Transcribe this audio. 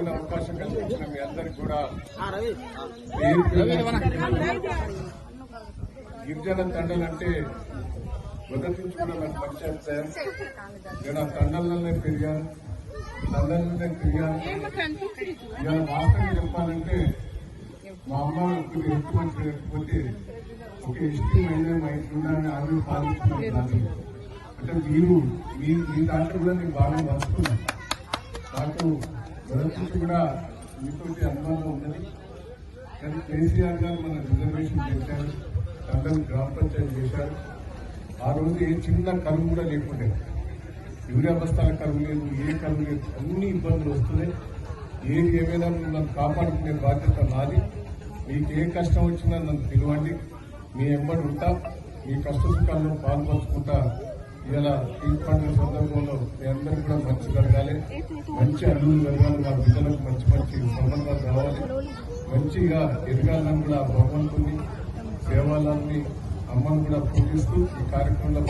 పాల్గొనే అవకాశం కల్పించిన మీ అందరికి కూడా గిరిజన తండలంటే మొదటి నుంచి కూడా నాకు పరిచయం సార్ నేను ఆ తండలనే పెరిగాను తండలనే పెరిగాను ఇవాళ వాస్తవంగా చెప్పాలంటే మా అమ్మ ఒక మంచి లేకపోతే ఒక ఎస్టీ మహిళ మా ఇంట్లో ఉండాలని ఆమె పాలించుకున్నాను. అంటే మీరు మీ దాంట్లో కూడా నేను బాగా పంచుకున్నాను. నాకు మొదటి కూడా మీతోటి అనుబంధం ఉన్నది. కానీ కేసీఆర్ గారు మన రిజర్వేషన్ చేశారు అందరం గ్రామ పంచాయతీ చేశారు. ఆ రోజు ఏ చిన్న కరువు కూడా లేకుండే. యూరియా బస్తాల కరువు లేదు ఏ కరువు లేదు అన్ని ఇబ్బందులు వస్తున్నాయి. ఏది ఏమైనా నన్ను కాపాడుకునే బాధ్యత నాది. మీకు ఏ కష్టం వచ్చినా నన్ను పిలవండి. మీ ఎంబడి ఉంటా మీ కష్ట సుఖాల్లో పాల్పంచుకుంటా. ఇలా ఈ పండుగ సందర్భంలో మీ అందరికీ కూడా మంచి జరగాలి మంచి అల్లులు జరగాలి మా బిడ్డలకు మంచి మంచి సంబంధాలు రావాలి. మంచిగా ఎదగాలని కూడా భగవంతుని సేవాలని అమ్మను కూడా పూజిస్తూ ఈ కార్యక్రమంలో